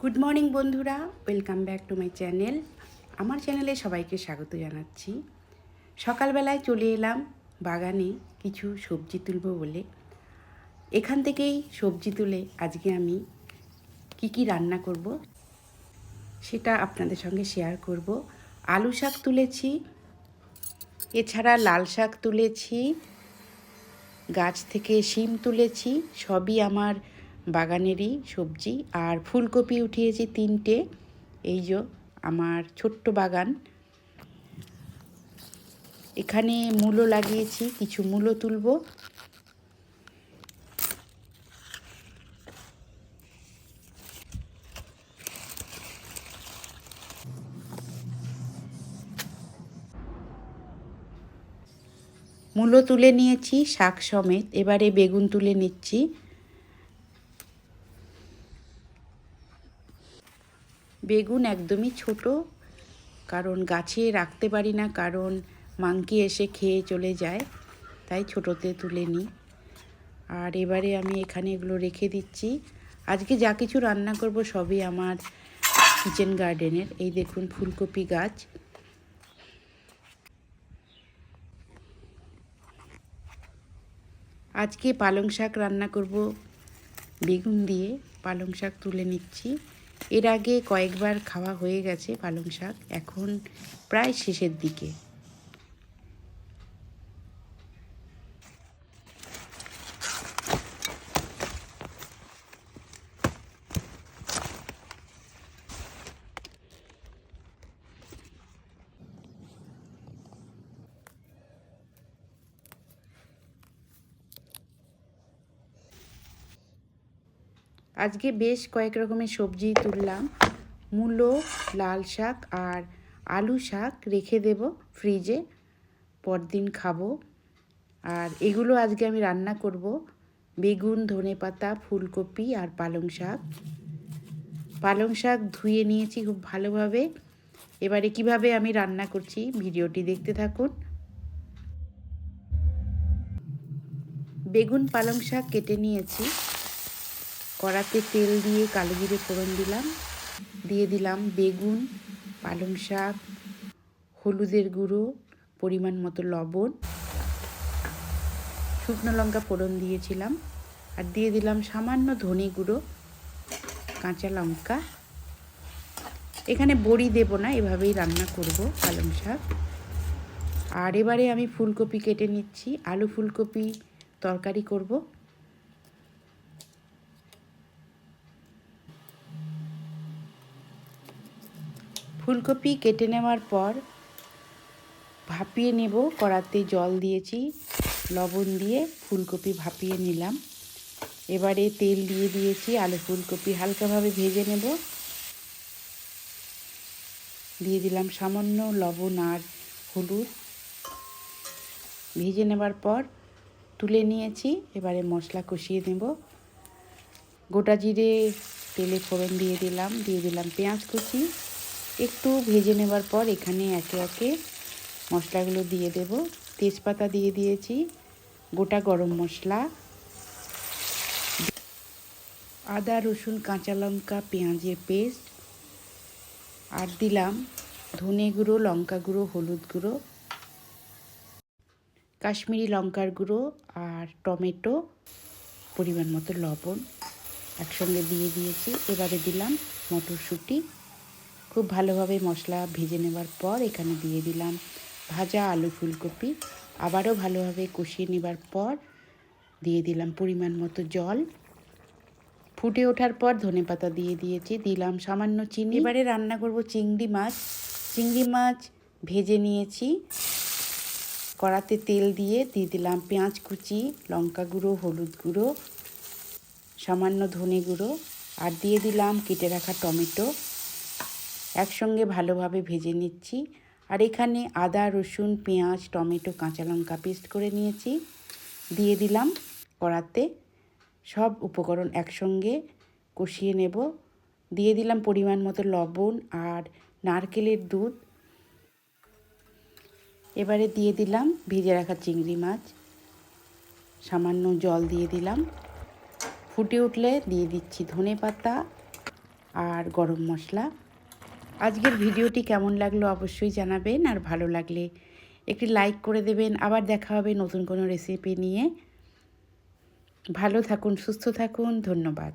Good morning বন্ধুরা। Welcome back to my channel আমার চ্যানেলে সবাইকে স্বাগত জানাচ্ছি। সকালবেলায় চলে এলাম বাগানে কিছু সবজি তুলব বলে। এখান থেকেই সবজি তুলে আজকে আমি কি কি রান্না করব সেটা আপনাদের সঙ্গে শেয়ার করব। আলু শাক তুলেছি, এছাড়া লাল শাক তুলেছি, গাছ থেকে শিম তুলেছি, সবই আমার বাগানেরই সবজি আর ফুলকপি উঠিয়েছি তিনটে। এই যে আমার ছোট্ট বাগান। এখানে মূলো লাগিয়েছি, কিছু মূলো তুলবো। মূলো তুলে নিয়েছি, শাক সমেত। এবারে বেগুন তুলে নিচ্ছি। বেগুন একদমই ছোট, কারণ গাছে রাখতে পারি না, কারণ মাংকি এসে খেয়ে চলে যায়, তাই ছোটোতে তুলে নিই। আর এবারে আমি এখানে এগুলো রেখে দিচ্ছি। আজকে যা কিছু রান্না করব সবই আমার কিচেন গার্ডেনের এই দেখুন ফুলকপি গাছ। আজকে পালং শাক রান্না করব, বেগুন দিয়ে পালং শাক তুলে নিচ্ছি। এর আগে কয়েকবার খাওয়া হয়ে গেছে পালং শাক এখন প্রায় শেষের দিকে। আজকে বেশ কয়েক রকমের সবজি তুললাম। মূলো, লাল শাক আর আলু শাক রেখে দেব ফ্রিজে পরদিন খাব। আর এগুলো আজকে আমি রান্না করব। বেগুন ধনে পাতা ফুলকপি আর পালং শাক। পালং শাক ধুয়ে নিয়েছি খুব ভালোভাবে। এবারে কীভাবে আমি রান্না করছি ভিডিওটি দেখতে থাকুন। বেগুন, পালং শাক কেটে নিয়েছি। কড়াতে তেল দিয়ে কালো জিরে ফোড়ন দিলাম। দিয়ে দিলাম বেগুন, পালং শাক, হলুদের গুঁড়ো, পরিমাণ মতো লবণ। শুকনো লঙ্কা ফোড়ন দিয়েছিলাম। আর দিয়ে দিলাম সামান্য ধনে গুঁড়ো, কাঁচা লঙ্কা। এখানে বড়ি দেব না, এভাবেই রান্না করব পালং শাক। আর এবারে আমি ফুলকপি কেটে নিচ্ছি। আলু ফুলকপি তরকারি করব। ফুলকপি কেটে নেওয়ার পর ভাপিয়ে নেব, কড়াতে জল দিয়েছি, লবণ দিয়ে ফুলকপি ভাপিয়ে নিলাম। এবারে তেল দিয়ে দিয়েছি, আলু ফুলকপি হালকাভাবে ভেজে নেব। দিয়ে দিলাম সামান্য লবণ আর হলুদ। ভেজে নেবার পর তুলে নিয়েছি, এবারে মশলা কষিয়ে নেব। গোটা জিরে তেলে ফোড়ন দিয়ে দিলাম দিয়ে দিলাম পেঁয়াজ কুচি। একটু ভেজে নেবার পর এখানে একে একে মশলাগুলো দিয়ে দেব। তেজপাতা দিয়ে দিয়েছি, গোটা গরম মশলা, আদা, রসুন, কাঁচা লঙ্কা, পেঁয়াজের পেস্ট, আর দিলাম ধনে গুঁড়ো, লঙ্কা গুঁড়ো, হলুদ গুঁড়ো, কাশ্মীরি লঙ্কার গুঁড়ো আর টমেটো, পরিমাণ মতো লবণ একসঙ্গে দিয়ে দিয়েছি। এবারে দিলাম মটরশুঁটি। খুব ভালোভাবে মশলা ভেজে নেবার পর এখানে দিয়ে দিলাম ভাজা আলু ফুলকপি। আবারও ভালোভাবে কষিয়ে নেবার পর দিয়ে দিলাম পরিমাণ মতো জল। ফুটে ওঠার পর ধনে পাতা দিয়ে দিয়েছি, দিলাম সামান্য চিনি। এবারে রান্না করব চিংড়ি মাছ। চিংড়ি মাছ ভেজে নিয়েছি। কড়াতে তেল দিয়ে দিয়ে দিলাম পেঁয়াজ কুচি, লঙ্কা গুঁড়ো, হলুদ গুঁড়ো, সামান্য ধনে গুঁড়ো। আর দিয়ে দিলাম কেটে রাখা টমেটো। একসঙ্গে ভালোভাবে ভেজে নিচ্ছি। আর এখানে আদা, রসুন, পেঁয়াজ, টমেটো, কাঁচা লঙ্কা পেস্ট করে নিয়েছি। দিয়ে দিলাম কড়াতে। সব উপকরণ একসঙ্গে কষিয়ে নেব। দিয়ে দিলাম পরিমাণ মতো লবণ আর নারকেলের দুধ। এবারে দিয়ে দিলাম ভেজে রাখা চিংড়ি মাছ। সামান্য জল দিয়ে দিলাম। ফুটে উঠলে দিয়ে দিচ্ছি ধনে পাতা আর গরম মশলা। আজকের ভিডিওটি কেমন লাগল অবশ্যই জানাবেন আর ভালো লাগলে একটি লাইক করে দেবেন। আবার দেখা হবে নতুন কোনো রেসিপি নিয়ে। ভালো থাকুন, সুস্থ থাকুন, ধন্যবাদ।